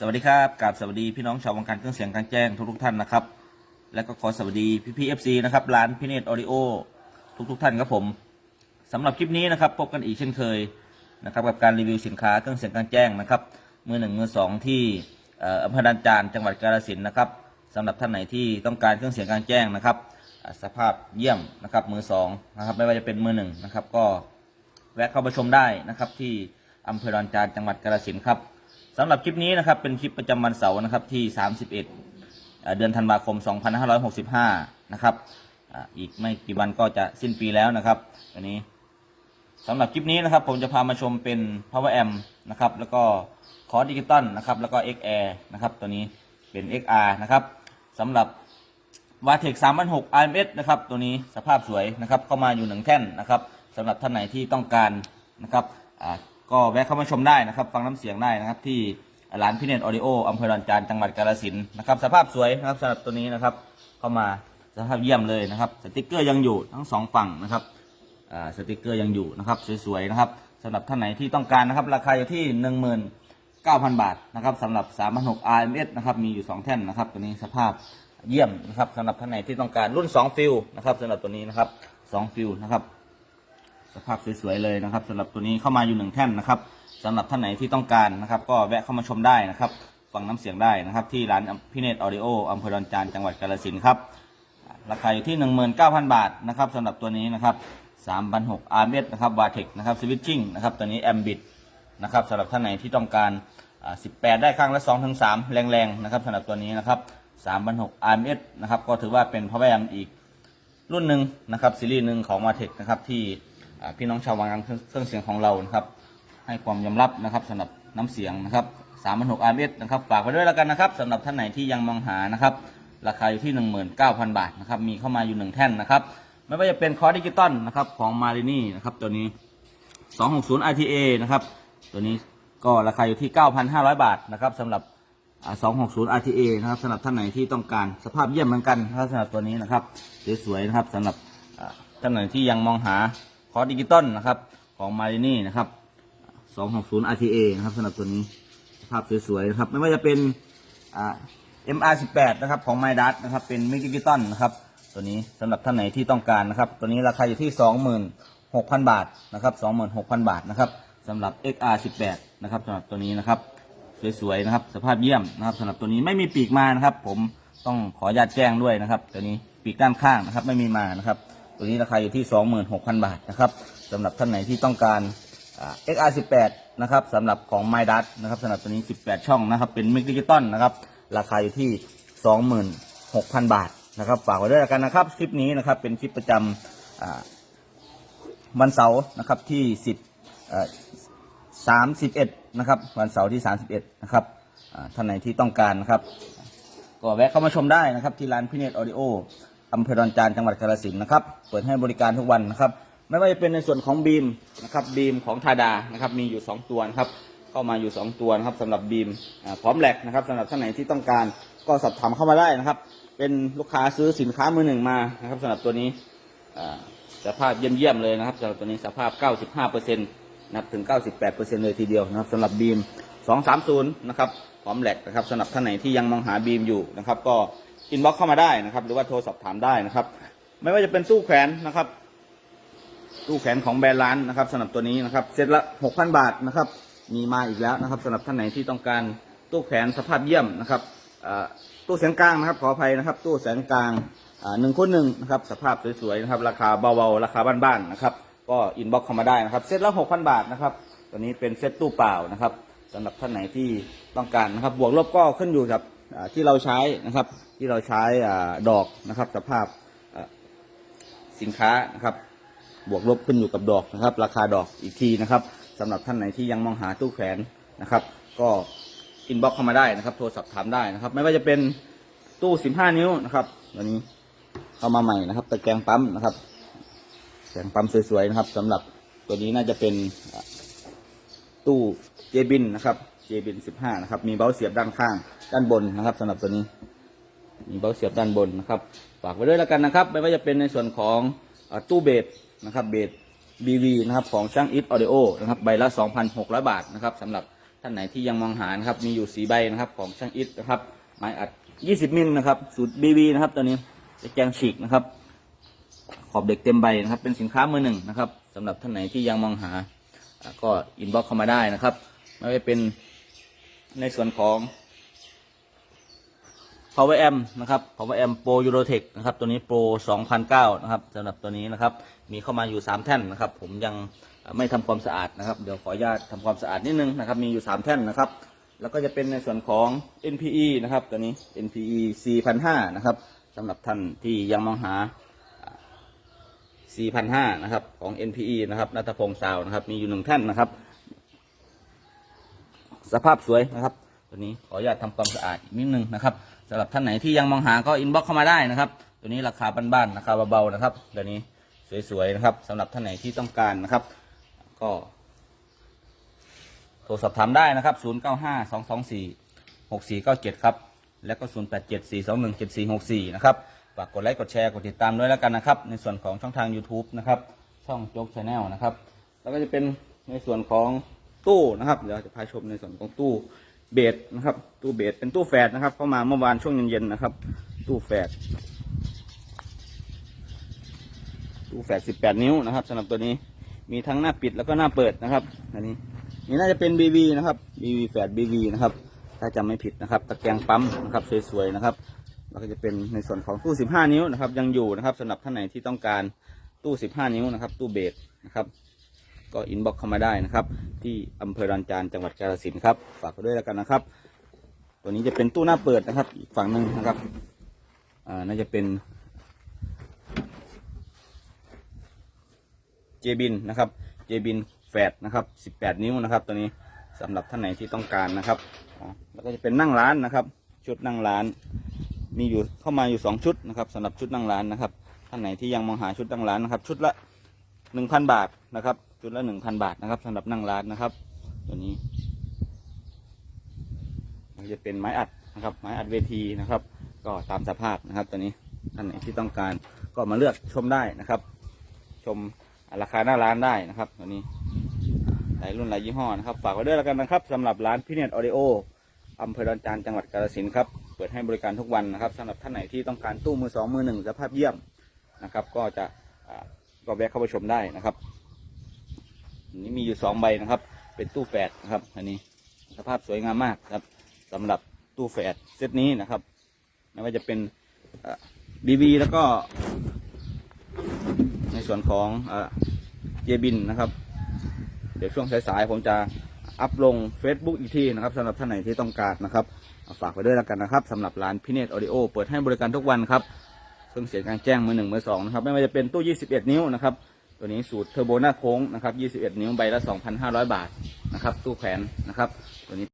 สวัสดีครับกับสวัสดีพี่น้องชาววงการเครื่องเสียงกลางแจ้งทุกทุกท่านนะครับ และก็ขอสวัสดีพี่พีเอฟซีนะครับร้านพีเนตออดิโอทุกทุกท่านครับผมสำหรับคลิปนี้นะครับพบกันอีกเช่นเคยนะครับกับการรีวิวสินค้าเครื่องเสียงกลางแจ้งนะครับมือหนึ่งมือสองที่อำเภอดันจานจังหวัดกาฬสินธุ์นะครับสำหรับท่านไหนที่ต้องการเครื่องเสียงกลางแจ้งนะครับ สภาพเยี่ยมนะครับมือสองนะครับไม่ว่าจะเป็นมือหนึ่งนะครับ ก็แวะเข้ามาชมได้นะครับที่อำเภอดอนจานจังหวัดกาฬสินธุ์ครับ สำหรับคลิปนี้นะครับเป็นคลิปประจำวันเสาร์นะครับที่ 31 เดือนธันวาคม 2565 นะครับอีกไม่กี่วันก็จะสิ้นปีแล้วนะครับอันนี้สำหรับคลิปนี้นะครับ ผมจะพามาชมเป็น power amp นะครับแล้วก็คอร์ดิจิตอลนะครับแล้วก็ XR นะครับตัวนี้เป็น XR นะครับสำหรับวาเทค3,600 RMS นะครับตัวนี้สภาพสวยนะครับเข้ามาอยู่หนึ่งแท่นนะครับสำหรับท่านไหนที่ต้องการนะครับ ก็แวะเข้ามาชมได้นะครับ ฟังน้ำเสียงได้นะครับ ที่ร้านพิเนตออดิโออำเภอดอนจานจังหวัดกาฬสินธุ์นะครับ สภาพสวยนะครับสำหรับตัวนี้นะครับ เข้ามาสภาพเยี่ยมเลยนะครับ สติกเกอร์ยังอยู่ทั้งสองฝั่งนะครับอ่าสติกเกอร์ยังอยู่นะครับสวยๆนะครับสำหรับท่านไหนที่ต้องการนะครับ ราคาอยู่ที่ 19,000 บาทนะครับสำหรับ 3,600 RMS นะครับมีอยู่ 2 แท่นนะครับ ตัวนี้สภาพเยี่ยมนะครับสำหรับท่านไหนที่ต้องการรุ่น 2 ฟิลนะครับสำหรับตัวนี้นะครับ 2 ฟิลนะครับ ภาพสวยๆเลยนะครับสำหรับตัวนี้เข้ามาอยู่หนึ่งแท่นนะครับสำหรับท่านไหนที่ต้องการนะครับ ก็แวะเข้ามาชมได้นะครับ ฟังน้ำเสียงได้นะครับ ที่ร้านพิเนตออดิโออำเภอดอนจานจังหวัดกาฬสินธุ์ครับราคาอยู่ที่ 19,000 บาทนะครับสำหรับตัวนี้นะครับ3,600 RMS นะครับวาเทคนะครับสวิตชิ่งนะครับตัวนี้แอมบิดนะครับสำหรับท่านไหนที่ต้องการอ่า18 ได้ข้างละ2ถึง3แรงๆนะครับสำหรับตัวนี้นะครับ3,600 RMS นะครับก็ถือว่าเป็นพาวเวอร์แอมอีกรุ่นหนึ่งนะครับซีรีส์หนึ่งของมาเทคนะครับที่ พี่น้องชาววางเครื่องเสียงของเรานะครับ ให้ความยอมรับนะครับสำหรับน้ำเสียงนะครับ3,600 RMS นะครับฝากไว้ด้วยแล้วกันนะครับสำหรับท่านไหนที่ยังมองหานะครับ ราคาอยู่ที่19,000บาทนะครับมีเข้ามาอยู่หนึ่งแท่นนะครับ ไม่ว่าจะเป็นคอร์ดิจิตอลนะครับของมารินี่นะครับตัวนี้260 RTA นะครับตัวนี้ก็ราคาอยู่ที่ 9,500 บาทนะครับสำหรับอ่า260 RTA นะครับสำหรับท่านไหนที่ต้องการสภาพเยี่ยมเหมือนกันนะครับสำหรับตัวนี้นะครับสวยๆนะครับสำหรับท่านไหนที่ยังมองหา อดิจิตอลนะครับ ของมารินี่นะครับ 260 RTA นะครับสำหรับตัวนี้ภาพสวยๆนะครับ ไม่ว่าจะเป็นอ่า MR18 นะครับของ m y d a t นะครับ เป็นมิกดิจิตอลนะครับ ตัวนี้สำหรับท่านไหนที่ต้องการนะครับ ตัวนี้ราคาอยู่ที่ 26,000 บาทนะครับ 26,000 บาทนะครับสำหรับ XR18 นะครับสำหรับตัวนี้นะครับสวยๆนะครับ สภาพเยี่ยมนะครับสำหรับตัวนี้ไม่มีปีกมานะครับ ผมต้องขออนุญาตแจ้งด้วยนะครับ ตัวนี้ปีกด้านข้างนะครับ ไม่มีมานะครับ ตัวนี้ราคาอยู่ที่ 26,000 บาทนะครับสำหรับท่านไหนที่ต้องการอ่า XR18 นะครับสำหรับของ m y d a t นะครับสำหรับตัวนี้ 18 ช่องนะครับเป็นมิกดิจิตอลนะครับราคาอยู่ที่ 26,000 บาทนะครับฝากไว้ด้วยกันนะครับคลิปนี้นะครับเป็นคลิปประจำวันเสาร์นะครับที่ 10เอ่อ31นะครับวันเสาร์ที่ 31นะครับท่านไหนที่ต้องการนะครับก็แวะเข้ามาชมได้นะครับที่ร้านพิเนตออดิโอ อำเภอดอนจานจังหวัดกาฬสินธุ์นะครับ เปิดให้บริการทุกวันนะครับ ไม่ว่าจะเป็นในส่วนของบีมนะครับบีมของทาดานะครับมีอยู่ 2 ตัวนะครับเข้ามาอยู่ 2 ตัวนะครับสำหรับบีมพร้อมแหลกนะครับสำหรับท่านไหนที่ต้องการก็สอบถามเข้ามาได้นะครับ เป็นลูกค้าซื้อสินค้ามือหนึ่งมานะครับสำหรับตัวนี้สภาพเยี่ยมๆเลยนะครับสำหรับตัวนี้สภาพ 95%นับถึง 98%เลยทีเดียวนะครับสำหรับบีม230นะครับพร้อมแหลกนะครับสำหรับท่านไหนที่ยังมองหาบีมอยู่นะครับ ก็ อินบ็อกเข้ามาได้นะครับ หรือว่าโทรสอบถามได้นะครับ ไม่ว่าจะเป็นตู้แขวนนะครับ ตู้แขวนของแบรนด์ร้านนะครับสำหรับตัวนี้นะครับเซตละ6,000บาทนะครับ มีมาอีกแล้วนะครับสำหรับท่านไหนที่ต้องการตู้แขวนสภาพเยี่ยมนะครับตู้แสงกลางนะครับขออภัยนะครับ ตู้แสงกลางหนึ่งคูณหนึ่งนะครับ สภาพสวยๆนะครับ ราคาเบาๆราคาบ้านๆนะครับ ก็อินบ็อกเข้ามาได้นะครับเซตละ6,000บาทนะครับตัวนี้เป็นเซตตู้เปล่านะครับสำหรับท่านไหนที่ต้องการนะครับ บวกลบก็ขึ้นอยู่กับ ที่เราใช้นะครับ ที่เราใช้ดอกนะครับ สภาพสินค้านะครับ บวกลบขึ้นอยู่กับดอกนะครับ ราคาดอกอีกทีนะครับสำหรับท่านไหนที่ยังมองหาตู้แขวนนะครับ ก็อินบ็อกเข้ามาได้นะครับ โทรศัพท์ถามได้นะครับ ไม่ว่าจะเป็นตู้ 15 นิ้วนะครับตัวนี้เข้ามาใหม่นะครับตะแกรงปั๊มนะครับตะแกรงปั๊มสวยๆนะครับสำหรับตัวนี้น่าจะเป็นตู้เจบินนะครับ เจบิน15 นะครับ มีเบ้าเสียบด้านข้าง ด้านบนนะครับสำหรับตัวนี้ มีเบ้าเสียบด้านบนนะครับ ฝากไว้ด้วยแล้วกันนะครับ ไม่ว่าจะเป็นในส่วนของอตู้เบสนะครับ เบส BV นะครับของช่างอิทออเดโอนะครับ ใบละ 2,600 บาทนะครับสำหรับท่านไหนที่ยังมองหานะครับ มีอยู่สีใบนะครับของช่างอิทนะครับ ไม้อัด 20 มิลนะครับสูตร BV นะครับตัวนี้จะแกงฉีกนะครับ ขอบเด็กเต็มใบนะครับ เป็นสินค้ามือหนึ่งนะครับสำหรับท่านไหนที่ยังมองหาอ่าก็อินบ็อกเข้ามาได้นะครับ ไม่ว่าเป็น ในส่วนของ power amp นะครับ power amp pro eurotech นะครับ ตัวนี้ pro 2009 นะครับสำหรับตัวนี้นะครับ มีเข้ามาอยู่ 3 แท่นนะครับ ผมยังไม่ทำความสะอาดนะครับ เดี๋ยวขออนุญาตทำความสะอาดนิดนึงนะครับ มีอยู่ 3 แท่นนะครับ แล้วก็จะเป็นในส่วนของ NPE นะครับ ตัวนี้ NPE C1005 นะครับสำหรับท่านที่ยังมองหา4,500นะครับ ของ NPE นะครับนัทพงศ์ซาวน์นะครับ มีอยู่หนึ่งแท่นนะครับ สภาพสวยนะครับ ตัวนี้ขออนุญาตทำความสะอาดอีกนิดนึงนะครับสำหรับท่านไหนที่ยังมองหาก็อินบ็อกเข้ามาได้นะครับ ตัวนี้ราคาบ้านๆราคาเบาๆนะครับ ตัวนี้สวยๆนะครับสำหรับท่านไหนที่ต้องการนะครับ ก็ โทรสอบถามได้นะครับ 0 9 5 2 2 4 6 4 9 7 ครับ แล้วก็ 0 8 7 4 2 1 7 4 6 4 นะครับฝากกดไลค์กดแชร์กดติดตามด้วยแล้วกันนะครับ ในส่วนของช่องทาง YouTube นะครับ ช่องโจ๊กชาแนลนะครับ แล้วก็จะเป็นในส่วนของ ตู้นะครับเดี๋ยวจะพาชมในส่วนของตู้เบสนะครับ ตู้เบสเป็นตู้แฝดนะครับ เข้ามาเมื่อวานช่วงเย็นๆนะครับ ตู้แฝดตู้แฝด18นิ้วนะครับสำหรับตัวนี้มีทั้งหน้าปิดแล้วก็หน้าเปิดนะครับ อันนี้นี่น่าจะเป็น BV นะครับ BV แฝด BV นะครับ ถ้าจำไม่ผิดนะครับ ตะแกรงปั๊มนะครับสวยๆนะครับแล้วก็จะเป็นในส่วนของตู้ 15 นิ้วนะครับ ยังอยู่นะครับสำหรับท่านไหนที่ต้องการตู้ 15 นิ้วนะครับ ตู้เบสนะครับ ก็อินบ็อกเข้ามาได้นะครับ ที่อำเภอดอนจานจังหวัดกาฬสินธุ์ครับ ฝากด้วยแล้วกันนะครับ ตัวนี้จะเป็นตู้หน้าเปิดนะครับ อีกฝั่งหนึ่งนะครับอ่าน่าจะเป็นเจบินนะครับเจบินแฟดนะครับ 18 นิ้วนะครับ ตัวนี้สำหรับท่านไหนที่ต้องการนะครับแล้วก็จะเป็นนั่งร้านนะครับ ชุดนั่งร้าน มีอยู่เข้ามาอยู่ 2 ชุดนะครับสำหรับชุดนั่งร้านนะครับ ท่านไหนที่ยังมองหาชุดนั่งร้านนะครับ ชุดละ 1,000 บาทนะครับ ชุดละ1,000บาทนะครับสำหรับนั่งร้านนะครับ ตัวนี้มันจะเป็นไม้อัดนะครับ ไม้อัดเวทีนะครับ ก็ตามสภาพนะครับ ตัวนี้ท่านไหนที่ต้องการก็มาเลือกชมได้นะครับ ชมราคาหน้าร้านได้นะครับตัวนี้หลายรุ่นหลายยี่ห้อนะครับ ฝากไว้ด้วยแล้วกันนะครับสำหรับร้านพิเนตออดิโออำเภอดอนจานจังหวัดกาฬสินธุ์ครับเปิดให้บริการทุกวันนะครับสำหรับท่านไหนที่ต้องการตู้มือสองมือหนึ่งสภาพเยี่ยมนะครับ ก็จะก็แวะเข้าไปชมได้นะครับ นี้มีอยู่สองใบนะครับ เป็นตู้แฝดนะครับ อันนี้สภาพสวยงามมากครับสำหรับตู้แฝดเซตนี้นะครับไม่ว่าจะเป็นบีบีแล้วก็ ในส่วนของเจบินนะครับ เดี๋ยวช่วงสายๆผมจะอัพลง Facebook อีกทีนะครับสำหรับท่านไหนที่ต้องการนะครับาฝากไว้ด้วยแล้วกันนะครับสำหรับร้านพิเนตออดิโอเปิดให้บริการทุกวันครับเครื่องเสียงกางแจ้งมือหนึ่งมือสองนะครับ ไม่ว่าจะเป็นตู้ 21 นิ้วนะครับ ตัวนี้สูตรเทอร์โบหน้าโค้งนะครับ 21 นิ้วใบละ 2,500 บาทนะครับ ตู้แขวนนะครับ ตัวนี้